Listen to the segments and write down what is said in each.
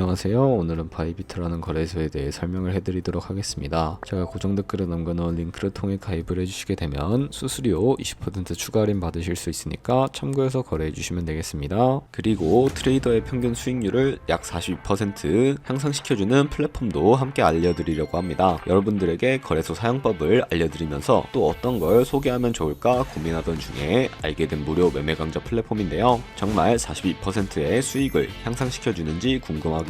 안녕하세요. 오늘은 바이비트라는 거래소에 대해 설명을 해드리도록 하겠습니다. 제가 고정 댓글에 남겨놓은 링크를 통해 가입을 해주시게 되면 수수료 20% 추가 할인 받으실 수 있으니까 참고해서 거래해주시면 되겠습니다. 그리고 트레이더의 평균 수익률을 약 42% 향상시켜주는 플랫폼도 함께 알려드리려고 합니다. 여러분들에게 거래소 사용법을 알려드리면서 또 어떤 걸 소개하면 좋을까 고민하던 중에 알게 된 무료 매매 강좌 플랫폼인데요. 정말 42%의 수익을 향상시켜주는지 궁금하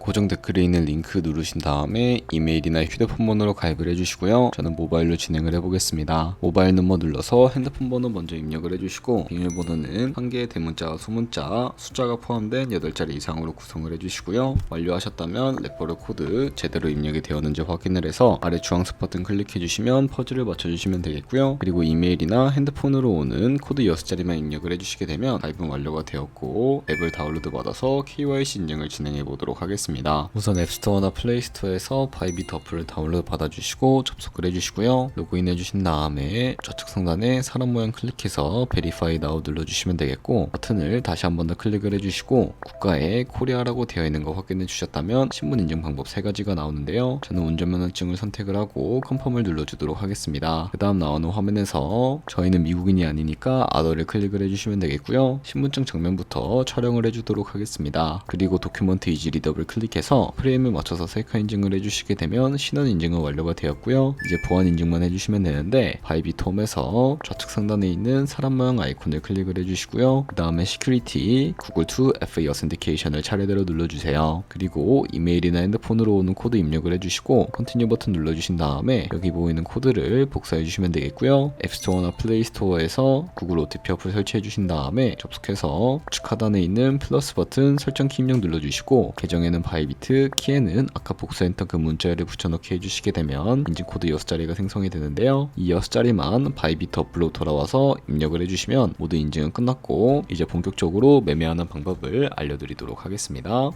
고정 댓글에 있는 링크 누르신 다음에 이메일이나 휴대폰 번호로 가입을 해주시고요. 저는 모바일로 진행을 해보겠습니다. 모바일 넘버 눌러서 핸드폰 번호 먼저 입력을 해주시고 비밀번호는 한 개의 대문자와 소문자, 숫자가 포함된 8자리 이상으로 구성을 해주시고요. 완료하셨다면 레퍼럴 코드 제대로 입력이 되었는지 확인을 해서 아래 주황색 버튼 클릭해주시면 퍼즐을 맞춰주시면 되겠고요. 그리고 이메일이나 핸드폰으로 오는 코드 6자리만 입력을 해주시게 되면 가입은 완료가 되었고 앱을 다운로드 받아서 KYC 인증을 진행해 보도록 하겠습니다. 우선 앱스토어나 플레이스토어에서 바이비트 어플을 다운로드 받아주시고 접속을 해주시고요. 로그인 해주신 다음에 좌측 상단에 사람 모양 클릭해서 베리파이 나우 눌러주시면 되겠고 버튼을 다시 한 번 더 클릭을 해주시고 국가에 코리아라고 되어 있는 거 확인해 주셨다면 신분 인증 방법 세 가지가 나오는데요. 저는 운전면허증을 선택을 하고 컨펌을 눌러주도록 하겠습니다. 그 다음 나오는 화면에서 저희는 미국인이 아니니까 아더를 클릭을 해주시면 되겠고요. 신분증 정면부터 촬영을 해주도록 하겠습니다. 그리고 도큐먼트 이지 리더블 클릭 해서 프레임을 맞춰서 셀카 인증을 해주시게 되면 신원 인증은 완료가 되었고요. 이제 보안 인증만 해주시면 되는데 바이비트 홈에서 좌측 상단에 있는 사람 모양 아이콘을 클릭을 해주시고요. 그 다음에 시큐리티 구글 2 FA 어센티케이션을 차례대로 눌러주세요. 그리고 이메일이나 핸드폰으로 오는 코드 입력을 해주시고 컨티뉴 버튼 눌러주신 다음에 여기 보이는 코드를 복사해 주시면 되겠고요. 앱스토어나 플레이스토어에서 구글 OTP 어플 설치해 주신 다음에 접속해서 우측 하단에 있는 플러스 버튼 설정 키 입력 눌러주시고 계정에는 바이비트, 키에는 아까 복사했던 그 문자를 붙여넣기 해주시게 되면 인증 코드 6자리가 생성이 되는데요. 이 6자리만 바이비트 어플로 돌아와서 입력을 해주시면 모두 인증은 끝났고 이제 본격적으로 매매하는 방법을 알려드리도록 하겠습니다.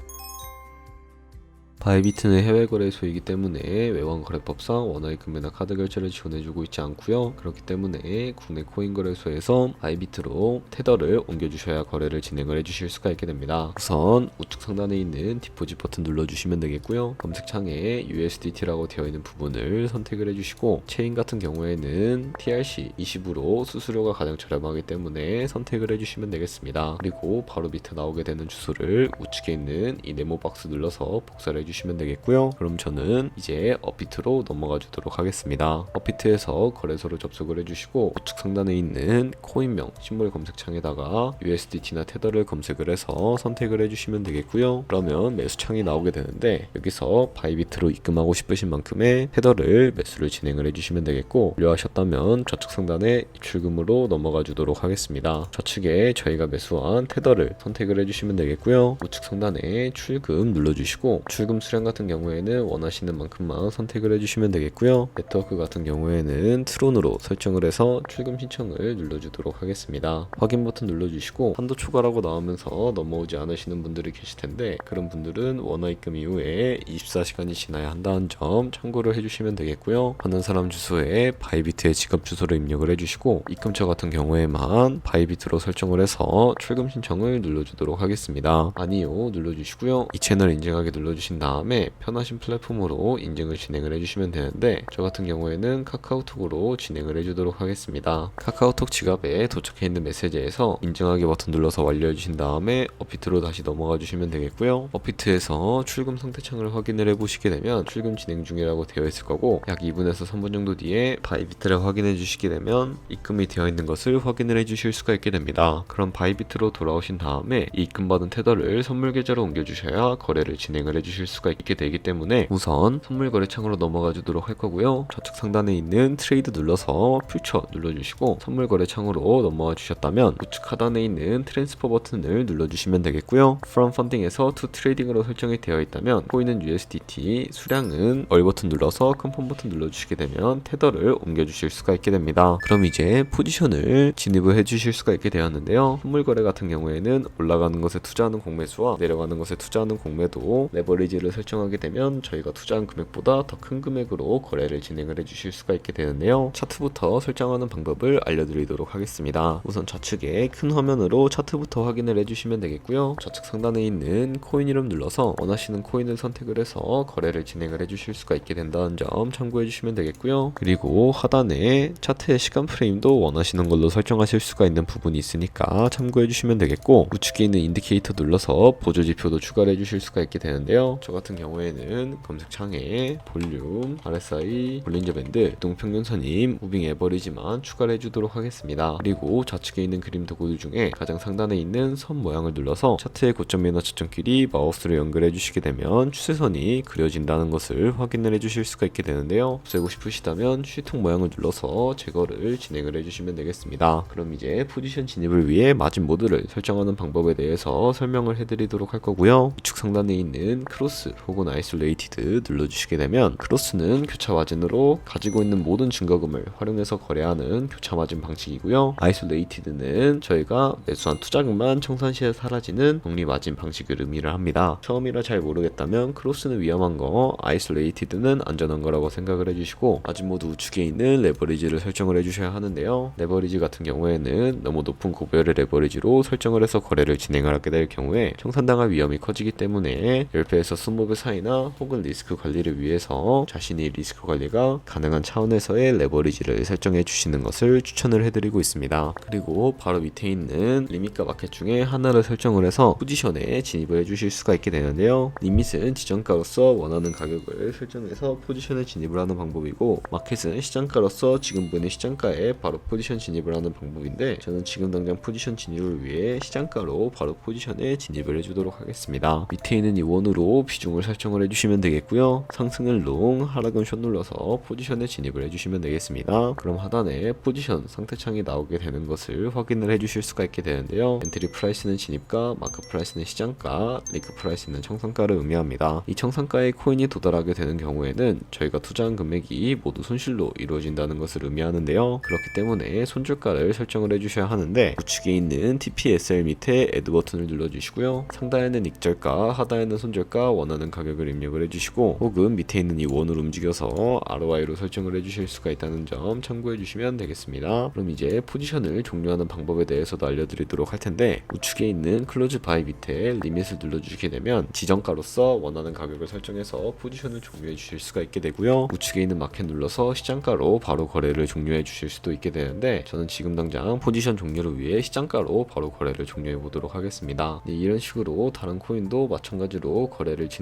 바이비트는 해외 거래소이기 때문에 외환 거래법상 원화의 금매나 카드 결제를 지원해주고 있지 않고요. 그렇기 때문에 국내 코인 거래소에서 바이비트로 테더를 옮겨주셔야 거래를 진행을 해주실 수가 있게 됩니다. 우선 우측 상단에 있는 디포짓 버튼 눌러주시면 되겠고요. 검색창에 USDT라고 되어 있는 부분을 선택을 해주시고 체인 같은 경우에는 TRC 20으로 수수료가 가장 저렴하기 때문에 선택을 해주시면 되겠습니다. 그리고 바로 밑에 나오게 되는 주소를 우측에 있는 이 네모 박스 눌러서 복사를 해주시면 되겠고요. 그럼 저는 이제 업비트로 넘어가 주도록 하겠습니다. 업비트에서 거래소를 접속을 해주시고 우측 상단에 있는 코인명 신물 검색창에다가 USDT나 테더를 검색을 해서 선택을 해주시면 되겠고요. 그러면 매수창이 나오게 되는데 여기서 바이비트로 입금하고 싶으신 만큼의 테더를 매수를 진행을 해주시면 되겠고 완료하셨다면 좌측 상단에 입출금으로 넘어가 주도록 하겠습니다. 좌측에 저희가 매수한 테더를 선택을 해주시면 되겠고요. 우측 상단에 출금 눌러주시고 출금 수량 같은 경우에는 원하시는 만큼만 선택을 해주시면 되겠고요. 네트워크 같은 경우에는 트론으로 설정을 해서 출금 신청을 눌러주도록 하겠습니다. 확인 버튼 눌러주시고 한도 초과라고 나오면서 넘어오지 않으시는 분들이 계실 텐데 그런 분들은 원화 입금 이후에 24시간이 지나야 한다는 점 참고를 해주시면 되겠고요. 받는 사람 주소에 바이비트의 지갑 주소를 입력을 해주시고 입금처 같은 경우에만 바이비트로 설정을 해서 출금 신청을 눌러주도록 하겠습니다. 아니요 눌러주시고요. 이 채널 인증하게 눌러주신 다음 에 편하신 플랫폼으로 인증을 진행을 해주시면 되는데 저 같은 경우에는 카카오톡으로 진행을 해주도록 하겠습니다. 카카오톡 지갑에 도착해 있는 메시지에서 인증하기 버튼 눌러서 완료해 주신 다음에 업비트로 다시 넘어가 주시면 되겠고요. 업비트에서 출금 상태 창을 확인을 해 보시게 되면 출금 진행 중이라고 되어 있을 거고 약 2분에서 3분 정도 뒤에 바이비트를 확인해 주시게 되면 입금이 되어 있는 것을 확인을 해 주실 수가 있게 됩니다. 그럼 바이비트로 돌아오신 다음에 이 입금받은 테더를 선물 계좌로 옮겨 주셔야 거래를 진행을 해 주실 수가 수가 있게 되기 때문에 우선 선물 거래 창으로 넘어가 주도록 할 거고요. 좌측 상단에 있는 트레이드 눌러서 퓨처 눌러주시고 선물 거래 창으로 넘어가 주셨다면 우측 하단에 있는 트랜스퍼 버튼을 눌러주시면 되겠고요. From Funding에서 To Trading으로 설정이 되어 있다면 코인은 USDT, 수량은 얼 버튼 눌러서 컨펌 버튼 눌러주시게 되면 테더를 옮겨주실 수가 있게 됩니다. 그럼 이제 포지션을 진입을 해주실 수가 있게 되었는데요. 선물 거래 같은 경우에는 올라가는 것에 투자하는 공매수와 내려가는 것에 투자하는 공매도 레버리지를 설정하게 되면 저희가 투자한 금액보다 더 큰 금액으로 거래를 진행을 해주실 수가 있게 되는데요. 차트부터 설정하는 방법을 알려드리도록 하겠습니다. 우선 좌측에 큰 화면으로 차트부터 확인을 해주시면 되겠고요. 좌측 상단에 있는 코인 이름 눌러서 원하시는 코인을 선택을 해서 거래를 진행을 해주실 수가 있게 된다는 점 참고해 주시면 되겠고요. 그리고 하단에 차트의 시간 프레임도 원하시는 걸로 설정하실 수가 있는 부분이 있으니까 참고해 주시면 되겠고 우측에 있는 인디케이터 눌러서 보조 지표도 추가를 해주실 수가 있게 되는데요. 저 같은 경우에는 검색창에 볼륨, RSI, 볼린저 밴드, 동평균선임, 무빙 에버리지만 추가를 해주도록 하겠습니다. 그리고 좌측에 있는 그림 도구 중에 가장 상단에 있는 선 모양을 눌러서 차트의 고점이나 저점끼리 마우스로 연결해 주시게 되면 추세선이 그려진다는 것을 확인을 해 주실 수가 있게 되는데요. 없애고 싶으시다면 휴통 모양을 눌러서 제거를 진행을 해 주시면 되겠습니다. 그럼 이제 포지션 진입을 위해 마진 모드를 설정하는 방법에 대해서 설명을 해드리도록 할 거고요. 우측 상단에 있는 크로스 혹은 아이솔레이티드 눌러주시게 되면 크로스는 교차 마진으로 가지고 있는 모든 증거금을 활용해서 거래하는 교차 마진 방식이고요. 아이솔레이티드는 저희가 매수한 투자금만 청산 시에 사라지는 복리 마진 방식을 의미를 합니다. 처음이라 잘 모르겠다면 크로스는 위험한 거, 아이솔레이티드는 안전한 거라고 생각을 해주시고 마진 모두 우측에 있는 레버리지를 설정을 해주셔야 하는데요. 레버리지 같은 경우에는 너무 높은 고별의 레버리지로 설정을 해서 거래를 진행을 하게 될 경우에 청산당할 위험이 커지기 때문에 10배에서 20배 사이나 혹은 리스크 관리를 위해서 자신이 리스크 관리가 가능한 차원에서의 레버리지를 설정해 주시는 것을 추천을 해드리고 있습니다. 그리고 바로 밑에 있는 리밋과 마켓 중에 하나를 설정을 해서 포지션에 진입을 해주실 수가 있게 되는데요. 리밋은 지정가로서 원하는 가격을 설정해서 포지션에 진입을 하는 방법이고 마켓은 시장가로서 지금 보이는 시장가에 바로 포지션 진입을 하는 방법인데 저는 지금 당장 포지션 진입을 위해 시장가로 바로 포지션에 진입을 해주도록 하겠습니다. 밑에 있는 이 원으로 비중을 설정을 해주시면 되겠고요. 상승은 롱, 하락은 숏 눌러서 포지션에 진입을 해주시면 되겠습니다. 그럼 하단에 포지션 상태창이 나오게 되는 것을 확인을 해주실 수가 있게 되는데요. 엔트리 프라이스는 진입가, 마크 프라이스는 시장가, 리크 프라이스는 청산가를 의미합니다. 이 청산가에 코인이 도달하게 되는 경우에는 저희가 투자한 금액이 모두 손실로 이루어진다는 것을 의미하는데요. 그렇기 때문에 손절가를 설정을 해주셔야 하는데 우측에 있는 TPSL 밑에 애드 버튼을 눌러주시고요. 상단에는 익절가, 하단에는 손절가 원 하는 가격을 입력을 해주시고 혹은 밑에 있는 이 원을 움직여서 ROI로 설정을 해주실 수가 있다는 점 참고해 주시면 되겠습니다. 그럼 이제 포지션을 종료하는 방법에 대해서도 알려드리도록 할 텐데 우측에 있는 클로즈 바이 밑에 리밋을 눌러주시게 되면 지정가로서 원하는 가격을 설정해서 포지션을 종료해 주실 수가 있게 되고요. 우측에 있는 마켓 눌러서 시장가로 바로 거래를 종료해 주실 수도 있게 되는데 저는 지금 당장 포지션 종료를 위해 시장가로 바로 거래를 종료해 보도록 하겠습니다. 네, 이런 식으로 다른 코인도 마찬가지로 거래를 진행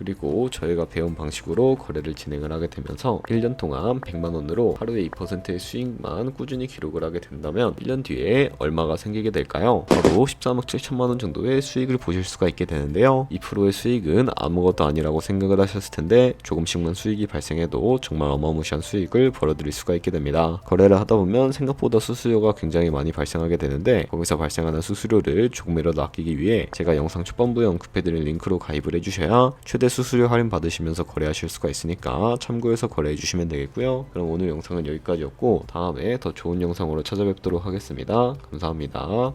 그리고 저희가 배운 방식으로 거래를 진행을 하게 되면서 1년 동안 100만 원으로 하루에 2%의 수익만 꾸준히 기록을 하게 된다면 1년 뒤에 얼마가 생기게 될까요? 바로 13억 7천만 원 정도의 수익을 보실 수가 있게 되는데요. 2%의 수익은 아무것도 아니라고 생각을 하셨을 텐데 조금씩만 수익이 발생해도 정말 어마무시한 수익을 벌어들일 수가 있게 됩니다. 거래를 하다 보면 생각보다 수수료가 굉장히 많이 발생하게 되는데 거기서 발생하는 수수료를 조금이라도 아끼기 위해 제가 영상 초반부에 언급해드린 링크로 가입을 해주셔야 최대 수수료 할인 받으시면서 거래하실 수가 있으니까 참고해서 거래해 주시면 되겠고요. 그럼 오늘 영상은 여기까지였고 다음에 더 좋은 영상으로 찾아뵙도록 하겠습니다. 감사합니다.